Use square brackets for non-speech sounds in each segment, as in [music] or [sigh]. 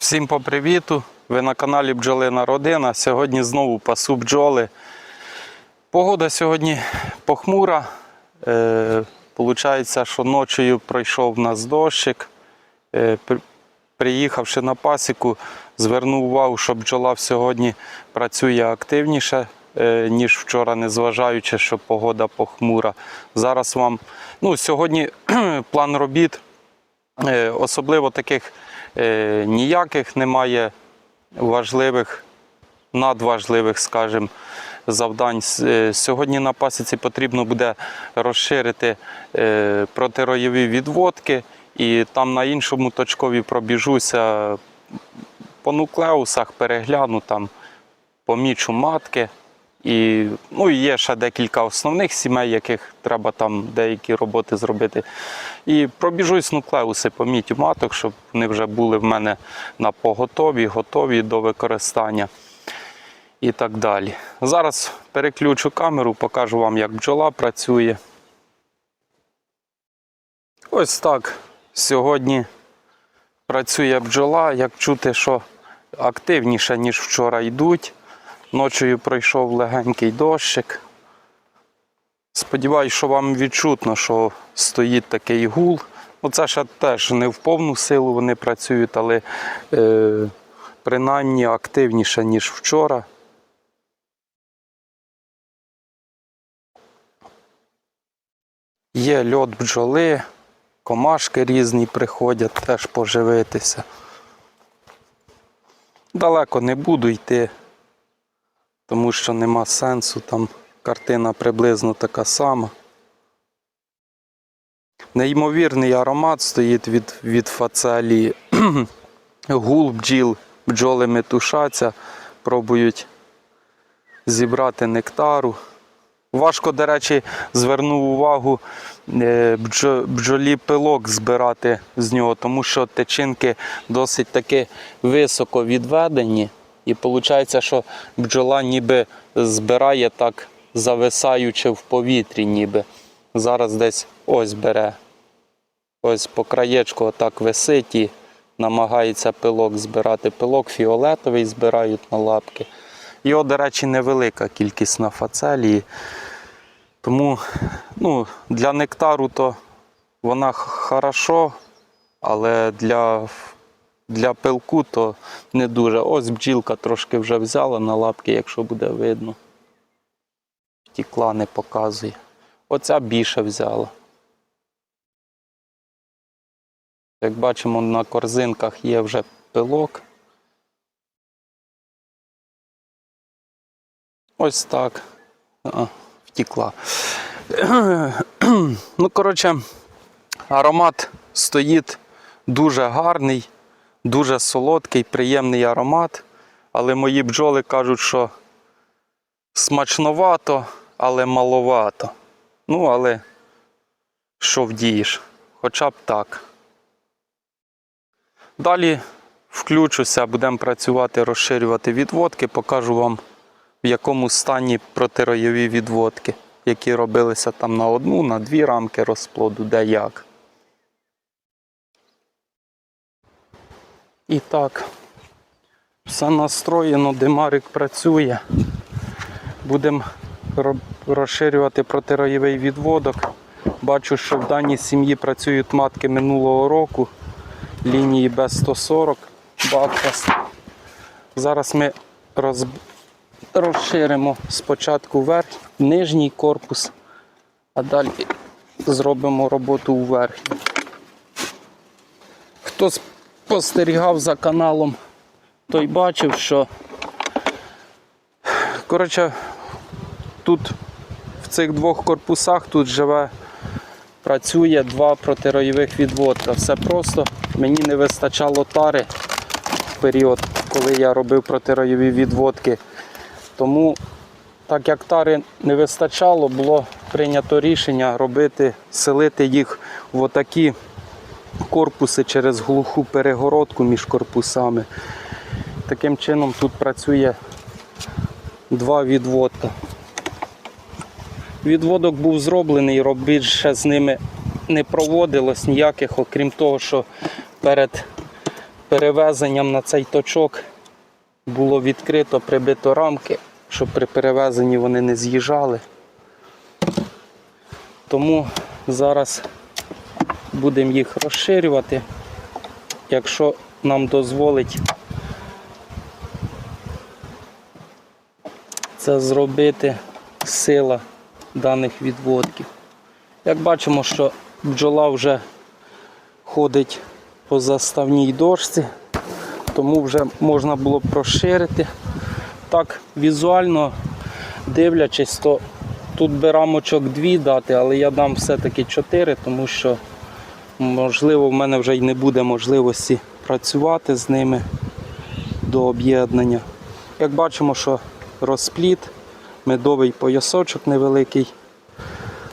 Всім по привіту! Ви на каналі Бджолина Родина. Сьогодні знову пасу бджоли. Погода сьогодні похмура. Е, Получається, що ночою пройшов у нас дощик. Е, приїхавши на пасіку, звернув увагу, що бджола сьогодні працює активніше, е, ніж вчора, незважаючи, що погода похмура. Зараз вам ну, сьогодні [clears throat] план робіт. Е, Особливо таких ніяких немає важливих, надважливих, скажімо, завдань. Е, Сьогодні на пасіці потрібно буде розширити е, протироєві відводки, і там на іншому точкові пробіжуся по нуклеусах, перегляну там, помічу матки. І ну, є ще декілька основних сімей, яких треба там деякі роботи зробити. І пробіжусь нуклеуси, помітю маток, щоб вони вже були в мене на поготові, готові до використання і так далі. Зараз переключу камеру, покажу вам, як бджола працює. Ось так сьогодні працює бджола. Як чути, що активніше, ніж вчора йдуть. Ночою пройшов легенький дощик. Сподіваюсь, що вам відчутно, що стоїть такий гул. Ну, це ще теж не в повну силу вони працюють, але е, принаймні активніше, ніж вчора. Є льот бджоли, комашки різні приходять теж поживитися. Далеко не буду йти, тому що нема сенсу, там картина приблизно така сама. Неймовірний аромат стоїть від, від фацелії. [clears throat] Гул бджіл, бджоли метушаться, пробують зібрати нектару. Важко, до речі, звернув увагу е, бджолі пилок збирати з нього, тому що тичинки досить таки високо відведені. І виходить, що бджола ніби збирає так, зависаючи в повітрі, ніби. Зараз десь ось бере. Ось по краєчку отак висить і намагається пилок збирати. Пилок фіолетовий збирають на лапки. Його, до речі, невелика кількість на фацелії. Тому ну, для нектару то вона хорошо, але для, для пилку то не дуже. Ось бджілка трошки вже взяла на лапки, якщо буде видно. Втікла, не показує. Оця більше взяла. Як бачимо, на корзинках є вже пилок. Ось так. А, втікла. Ну, коротше, аромат стоїть дуже гарний, дуже солодкий, приємний аромат. Але мої бджоли кажуть, що смачновато, але маловато. Ну, але що вдієш? Хоча б так. Далі включуся, будемо працювати, розширювати відводки, покажу вам, в якому стані протироєві відводки, які робилися там на одну, на дві рамки розплоду, де як. І так, все настроєно, димарик працює. Будемо розширювати протироєвий відводок. Бачу, що в даній сім'ї працюють матки минулого року лінії Б140 Бакфаст. Зараз ми роз... розширимо спочатку верх, нижній корпус, а далі зробимо роботу у верхній. Хто спостерігав за каналом, той бачив, що коротше, тут в цих двох корпусах тут живе працює два протироєвих відводка. Все просто. Мені не вистачало тари в період, коли я робив протироєві відводки. Тому, так як тари не вистачало, було прийнято рішення робити, селити їх в отакі корпуси через глуху перегородку між корпусами. Таким чином тут працює два відводка. Відводок був зроблений, робіт ще з ними не проводилось ніяких, окрім того, що перед перевезенням на цей точок було відкрито прибито рамки, щоб при перевезенні вони не з'їжджали. Тому зараз будемо їх розширювати, якщо нам дозволить це зробити сила даних відводків. Як бачимо, що бджола вже ходить по заставній дошці, тому вже можна було б розширити. Так, візуально дивлячись, то тут би рамочок дві дати, але я дам все-таки чотири, тому що можливо в мене вже й не буде можливості працювати з ними до об'єднання. Як бачимо, що розпліт, медовий поясочок невеликий,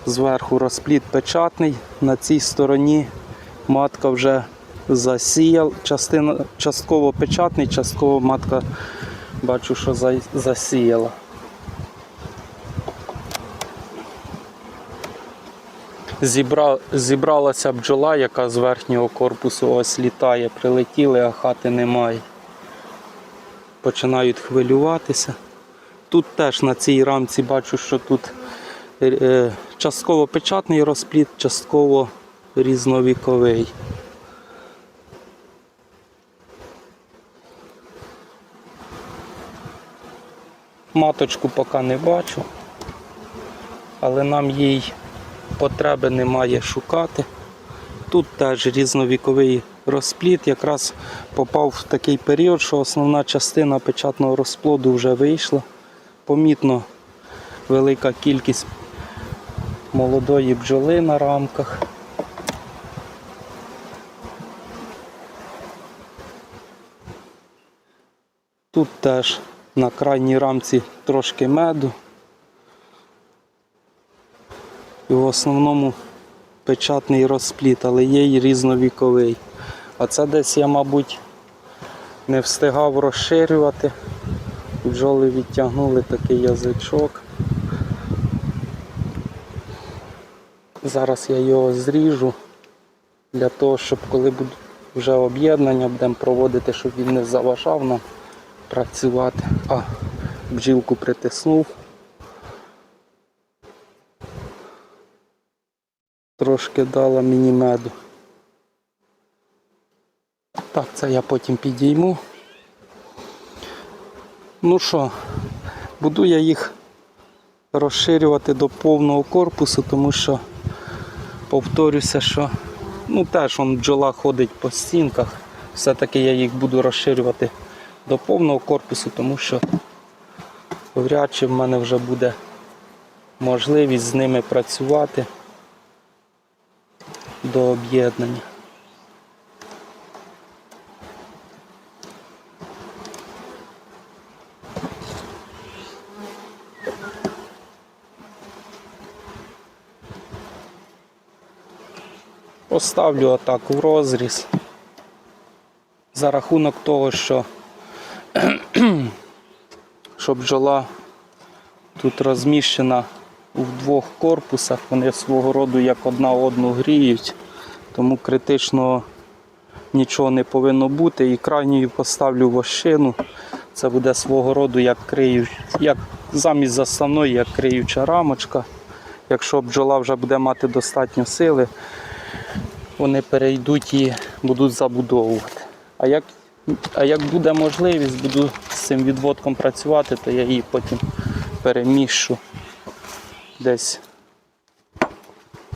зверху розпліт печатний, на цій стороні матка вже засіяла, частково печатний, частково матка бачу, що засіяла. Зібра, зібралася бджола, яка з верхнього корпусу ось літає, прилетіли, а хати немає. Починають хвилюватися. Тут теж на цій рамці бачу, що тут е, частково печатний розпліт, частково різновіковий. Маточку поки не бачу, але нам їй потреби немає шукати. Тут теж різновіковий розпліт, якраз попав в такий період, що основна частина печатного розплоду вже вийшла. Помітно велика кількість молодої бджоли на рамках. Тут теж на крайній рамці трошки меду. І в основному печатний розпліт, але є й різновіковий. А це десь я, мабуть, не встигав розширювати. Бджоли відтягнули такий язичок. Зараз я його зріжу для того, щоб коли буде вже об'єднання, будемо проводити, щоб він не заважав нам працювати. А, бджілку притиснув. Трошки дала мені меду. Так, це я потім підійму. Ну що, буду я їх розширювати до повного корпусу, тому що повторюся, що ну теж он бджола ходить по стінках. Все-таки я їх буду розширювати до повного корпусу, тому що вряд чи в мене вже буде можливість з ними працювати до об'єднання. Поставлю отак в розріз за рахунок того, що, [clears throat] що бджола тут розміщена в двох корпусах, вони свого роду як одна одну гріють, тому критично нічого не повинно бути. І крайньою поставлю вощину. Це буде свого роду як криють, як замість заставної, як криюча рамочка. Якщо бджола вже буде мати достатньо сили, вони перейдуть і будуть забудовувати. А як, а як буде можливість, буду з цим відводком працювати, то я її потім переміщу десь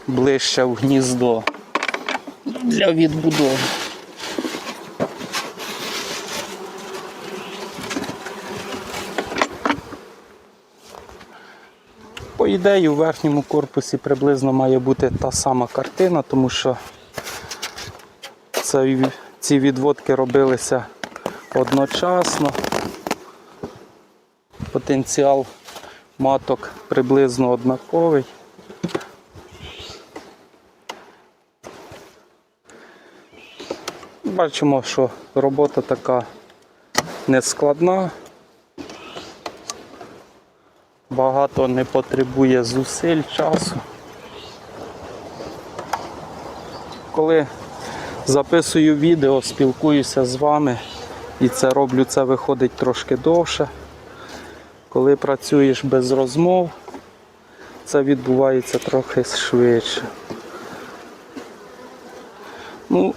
ближче в гніздо для відбудови. По ідеї, у верхньому корпусі приблизно має бути та сама картина, тому що ці відводки робилися одночасно. Потенціал маток приблизно однаковий. Бачимо, що робота така нескладна. Багато не потребує зусиль часу. Коли Записую відео, спілкуюся з вами. І це роблю, це виходить трошки довше. Коли працюєш без розмов, це відбувається трохи швидше. Ну,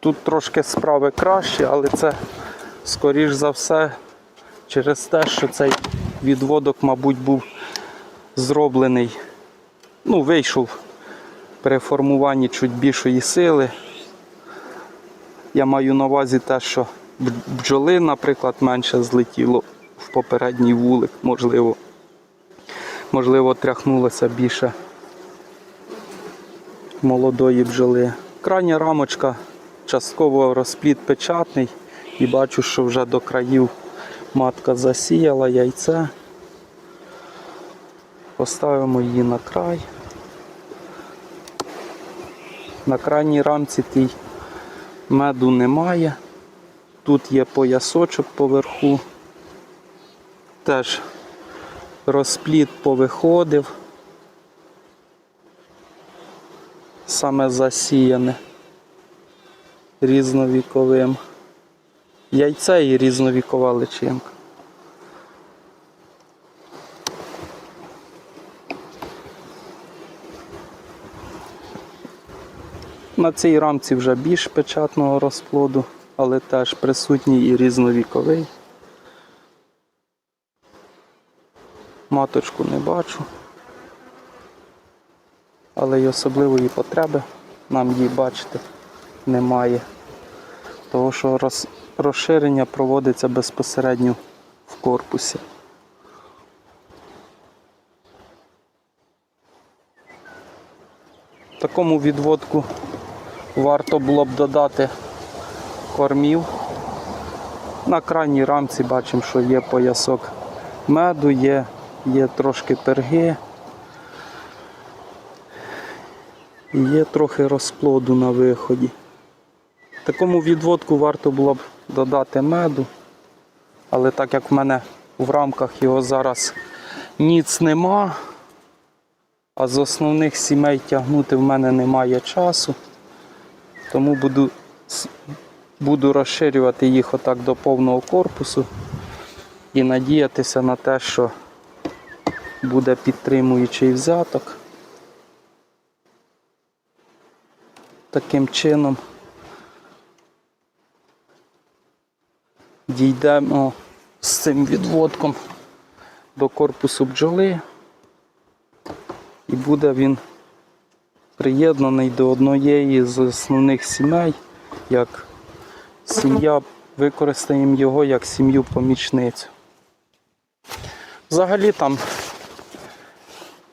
тут трошки справи краще, але це, скоріш за все, через те, що цей відводок, мабуть, був зроблений, ну, вийшов при формуванні чуть більшої сили. Я маю на увазі те, що бджоли, наприклад, менше злетіло в попередній вулик, можливо. Можливо, тряхнулося більше молодої бджоли. Крайня рамочка частково розплід печатний і бачу, що вже до країв матка засіяла яйце. Поставимо її на край. На крайній рамці тій меду немає. Тут є поясочок поверху. Теж розплід повиходив. Саме засіяне різновіковим. Яйце і різновікова личинка. На цій рамці вже більш печатного розплоду, але теж присутній і різновіковий. Маточку не бачу, але й особливої потреби нам її бачити немає. Тому що роз- розширення проводиться безпосередньо в корпусі. Такому відводку варто було б додати кормів. На крайній рамці бачимо, що є поясок меду, є, є трошки перги. Є трохи розплоду на виході. Такому відводку варто було б додати меду, але так як в мене в рамках його зараз ніц нема, а з основних сімей тягнути в мене немає часу, тому буду, буду розширювати їх отак до повного корпусу і надіятися на те, що буде підтримуючий взяток. Таким чином дійдемо з цим відводком до корпусу бджоли і буде він приєднаний до однієї з основних сімей, як сім'я, використаємо його як сім'ю помічницю. Взагалі там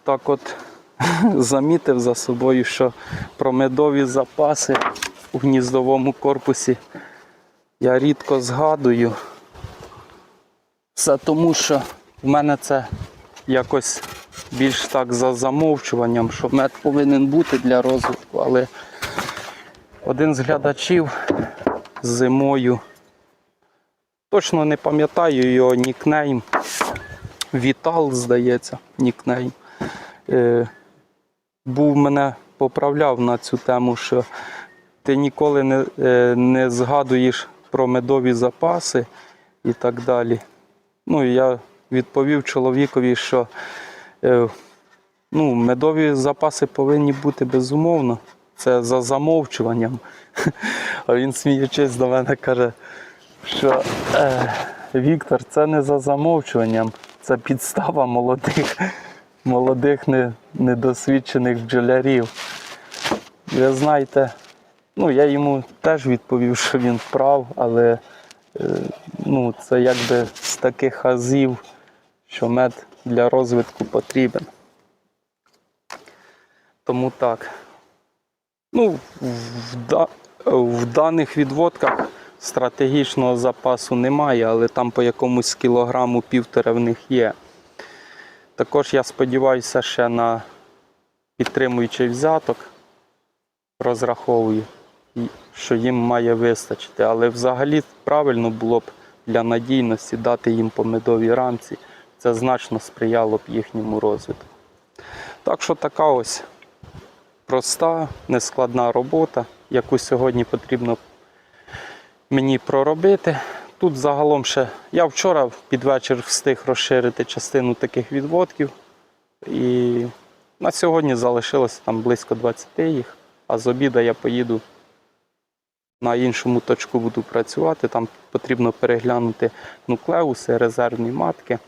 так от [laughs] замітив за собою, що про медові запаси у гніздовому корпусі я рідко згадую. Це тому, що в мене це якось більш так за замовчуванням, що мед повинен бути для розвитку, але один з глядачів зимою, точно не пам'ятаю його нікнейм, Вітал, здається, нікнейм. Е, був мене поправляв на цю тему, що ти ніколи не, е, не згадуєш про медові запаси і так далі. Ну, я відповів чоловікові, що е, ну, медові запаси повинні бути безумовно. Це за замовчуванням. [laughs] А він сміючись до мене каже, що е, Віктор, це не за замовчуванням, це підстава молодих, молодих не, недосвідчених бджолярів. Ви знаєте, ну я йому теж відповів, що він прав, але е, ну, це якби з таких азів, що мед для розвитку потрібен. Тому так. Ну, в, да, в даних відводках стратегічного запасу немає, але там по якомусь кілограму півтора в них є. Також я сподіваюся ще на підтримуючий взяток. Розраховую, що їм має вистачити. Але взагалі правильно було б для надійності дати їм по рамці. Це значно сприяло б їхньому розвитку. Так що така ось проста, нескладна робота. яку сьогодні потрібно мені проробити. Тут загалом ще я вчора під вечір встиг розширити частину таких відводків. І на сьогодні залишилося там близько 20 їх, а з обіда я поїду на іншому точку буду працювати. Там потрібно переглянути нуклеуси, резервні матки.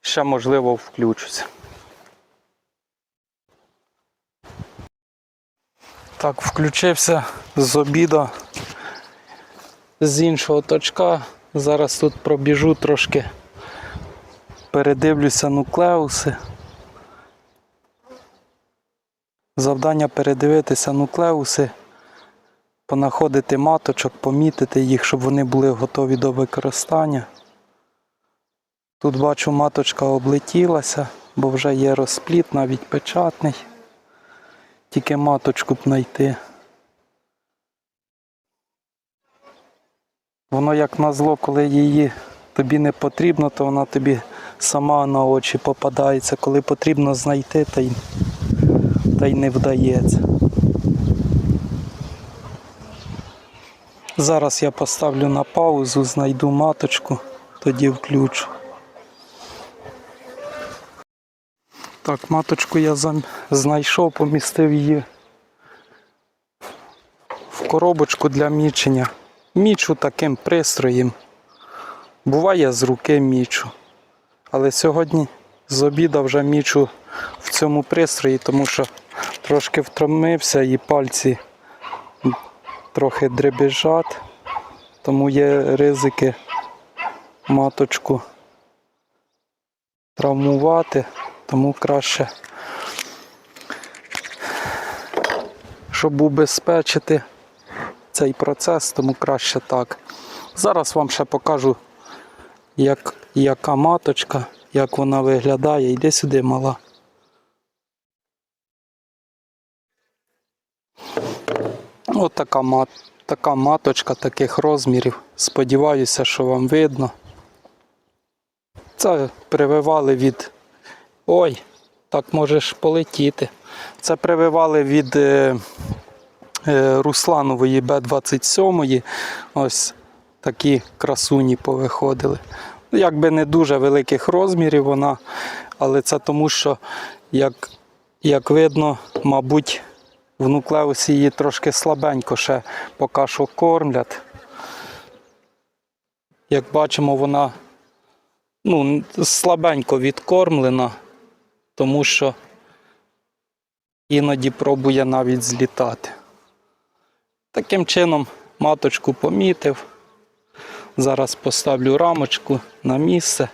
Ще можливо включуся. Так, включився з обіда з іншого точка. Зараз тут пробіжу трошки, передивлюся нуклеуси. Завдання передивитися нуклеуси, понаходити маточок, помітити їх, щоб вони були готові до використання. Тут бачу, маточка облетілася, бо вже є розпліт, навіть печатний. Тільки маточку б знайти. Воно як назло, коли її тобі не потрібно, то вона тобі сама на очі попадається. Коли потрібно знайти, та й, та й не вдається. Зараз я поставлю на паузу, знайду маточку, тоді включу. Так, маточку я знайшов, помістив її в коробочку для мічення. Мічу таким пристроєм. Буває з руки мічу. Але сьогодні з обіда вже мічу в цьому пристрої, тому що трошки втомився і пальці трохи дребіжать, тому є ризики маточку травмувати, тому краще, щоб убезпечити цей процес, тому краще так. Зараз вам ще покажу, як, яка маточка, як вона виглядає. Йди сюди, мала. Ось така, мат, така маточка таких розмірів. Сподіваюся, що вам видно. Це прививали від. Ой, так можеш полетіти. Це прививали від е, Русланової Б-27. Ось такі красуні повиходили. Ну, Якби не дуже великих розмірів вона, але це тому, що, як, як видно, мабуть, в нуклеусі її трошки слабенько ще поки що кормлять. Як бачимо, вона ну, слабенько відкормлена, тому що іноді пробує навіть злітати. Таким чином маточку помітив. Зараз поставлю рамочку на місце.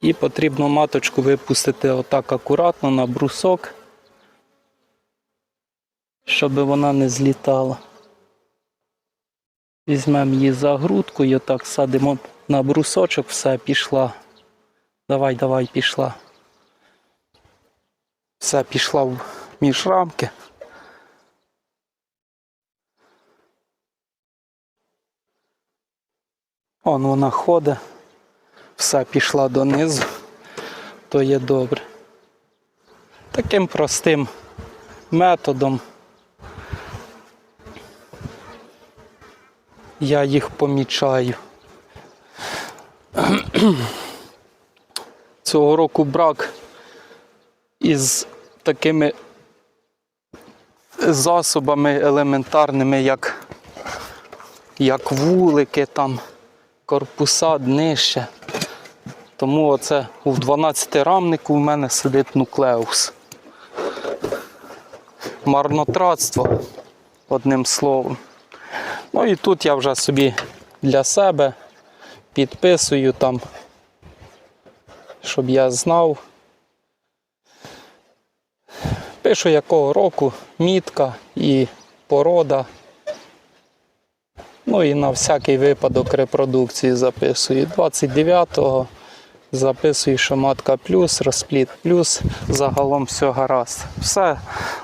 І потрібно маточку випустити отак акуратно на брусок, щоб вона не злітала. Візьмемо її за грудку і отак садимо на брусочок, все, пішла. Давай, давай, пішла. Все, пішла між рамки. Он вона ходить, все пішла донизу, то є добре. Таким простим методом я їх помічаю. [clears throat] Цього року брак із такими засобами елементарними, як, як вулики, там, корпуса днище. Тому оце у 12 рамнику в мене сидить нуклеус. Марнотратство, одним словом. Ну і тут я вже собі для себе підписую там, щоб я знав. Пишу якого року, мітка і порода. Ну і на всякий випадок репродукції записую. 29-го записую, що матка плюс, розпліт плюс, загалом все гаразд. Все,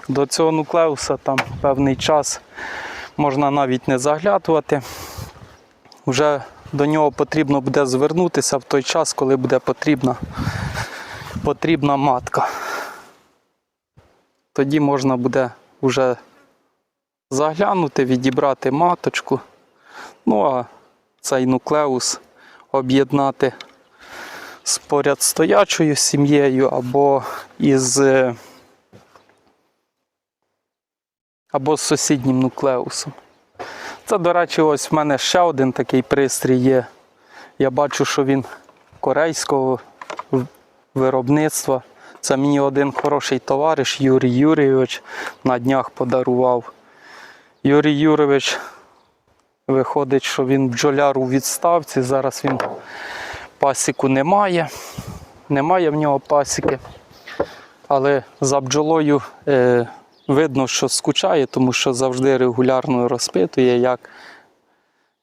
до цього нуклеуса там певний час можна навіть не заглядувати. Вже до нього потрібно буде звернутися в той час, коли буде потрібна, потрібна матка. Тоді можна буде вже заглянути, відібрати маточку. Ну а цей нуклеус об'єднати з поряд стоячою сім'єю або із е, або з сусіднім нуклеусом. Це, до речі, ось в мене ще один такий пристрій є. Я бачу, що він корейського виробництва. Це мені один хороший товариш Юрій Юрійович на днях подарував. Юрій Юрійович виходить, що він бджоляр у відставці. Зараз він пасіку немає. Немає в нього пасіки. Але за бджолою е, видно, що скучає, тому що завжди регулярно розпитує, як,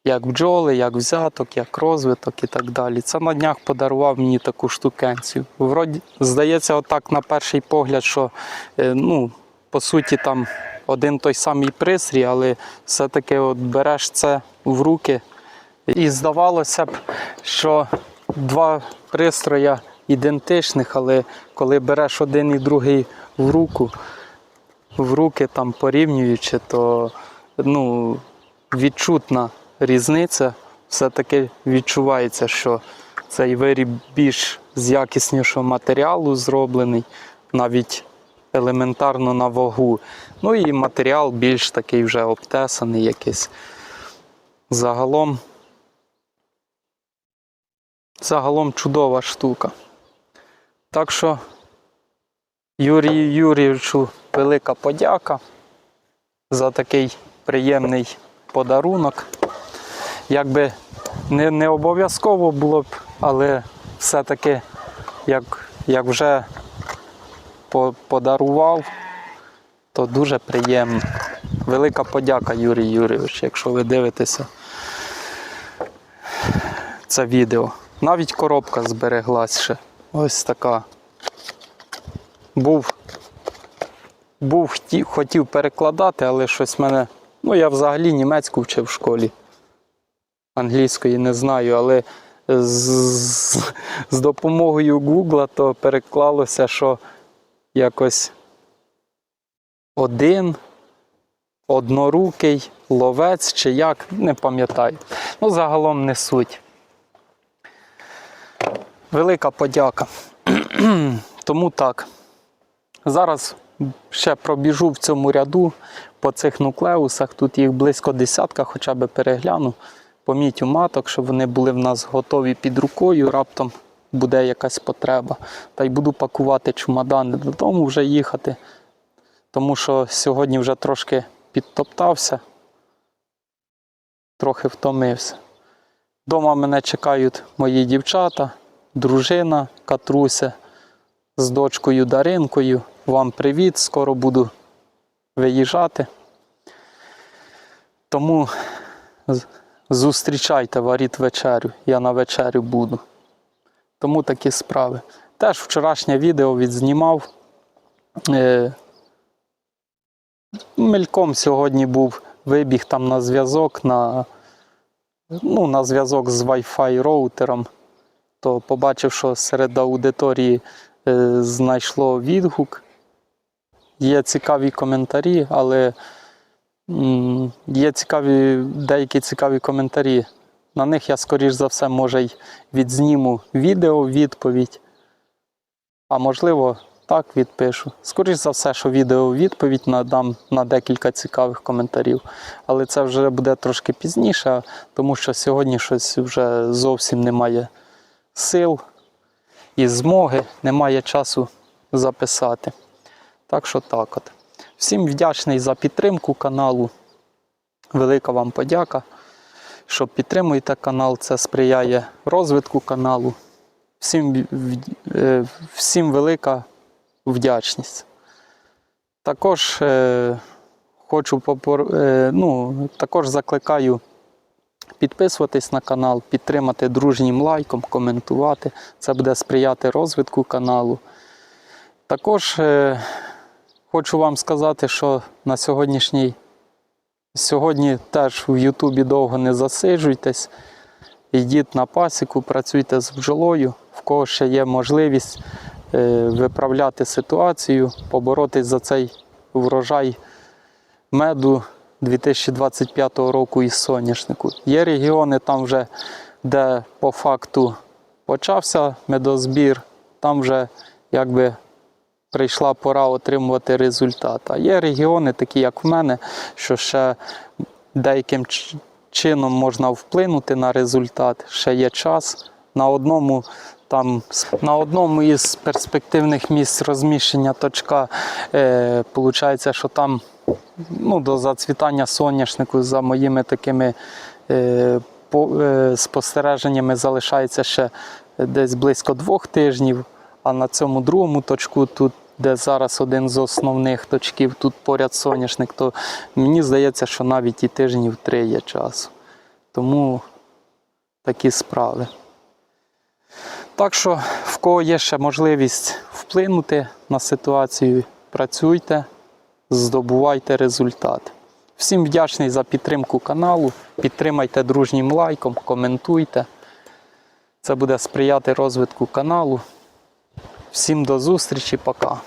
як бджоли, як взяток, як розвиток і так далі. Це на днях подарував мені таку штукенцію. Вроді, здається, отак на перший погляд, що е, ну, по суті там один той самий пристрій, але все-таки от береш це в руки. І здавалося б, що два пристроя ідентичних, але коли береш один і другий в руку, в руки там порівнюючи, то ну, відчутна різниця. Все-таки відчувається, що цей виріб більш з якіснішого матеріалу зроблений, навіть елементарно на вагу. Ну і матеріал більш такий вже обтесаний якийсь. Загалом, загалом чудова штука. Так що Юрію Юрійовичу велика подяка за такий приємний подарунок. Якби не, не обов'язково було б, але все-таки, як, як вже подарував, то дуже приємно. Велика подяка, Юрій Юрійович, якщо ви дивитеся це відео. Навіть коробка збереглась ще. Ось така. Був, був хті- хотів перекладати, але щось мене. Ну, я взагалі німецьку вчив в школі. Англійської не знаю, але з, з, з допомогою Гугла то переклалося, що якось один, однорукий, ловець чи як, не пам'ятаю. Ну, загалом не суть. Велика подяка. [clears throat] Тому так. Зараз ще пробіжу в цьому ряду по цих нуклеусах. Тут їх близько десятка, хоча б перегляну. Помітю маток, щоб вони були в нас готові під рукою. Раптом буде якась потреба. Та й буду пакувати чемодани додому вже їхати. Тому що сьогодні вже трошки підтоптався, трохи втомився. Дома мене чекають мої дівчата, дружина Катруся з дочкою Даринкою. Вам привіт, скоро буду виїжджати. Тому зустрічайте, варіть вечерю. Я на вечерю буду. Тому такі справи. Теж вчорашнє відео відзнімав. Е, мельком сьогодні був вибіг там на зв'язок, на, ну, на зв'язок з Wi-Fi роутером. То побачив, що серед аудиторії е, знайшло відгук. Є цікаві коментарі, але м, є цікаві, деякі цікаві коментарі. На них я, скоріш за все, може й відзніму відео відповідь. А можливо, так відпишу. Скоріш за все, що відео відповідь надам на декілька цікавих коментарів. Але це вже буде трошки пізніше, тому що сьогодні щось вже зовсім немає сил і змоги, немає часу записати. Так що так от. Всім вдячний за підтримку каналу. Велика вам подяка, що підтримуєте канал. Це сприяє розвитку каналу. Всім, е, всім велика вдячність. Також е, хочу попор... е, ну, також закликаю підписуватись на канал, підтримати дружнім лайком, коментувати. Це буде сприяти розвитку каналу. Також хочу вам сказати, що на сьогоднішній сьогодні теж в Ютубі довго не засиджуйтесь. Йдіть на пасіку, працюйте з бджолою, в кого ще є можливість е, виправляти ситуацію, поборотись за цей врожай меду 2025 року із соняшнику. Є регіони там вже, де по факту почався медозбір, там вже якби прийшла пора отримувати результат. А є регіони, такі як в мене, що ще деяким чином можна вплинути на результат, ще є час. На одному, там, на одному із перспективних місць розміщення точка, е, виходить, що там ну, до зацвітання соняшнику за моїми такими е, по, е, спостереженнями залишається ще десь близько двох тижнів. А на цьому другому точку, тут, де зараз один з основних точків, тут поряд соняшник, то мені здається, що навіть і тижнів три є часу. Тому такі справи. Так що, в кого є ще можливість вплинути на ситуацію, працюйте, здобувайте результат. Всім вдячний за підтримку каналу. Підтримайте дружнім лайком, коментуйте. Це буде сприяти розвитку каналу. Всім до зустрічі, пока.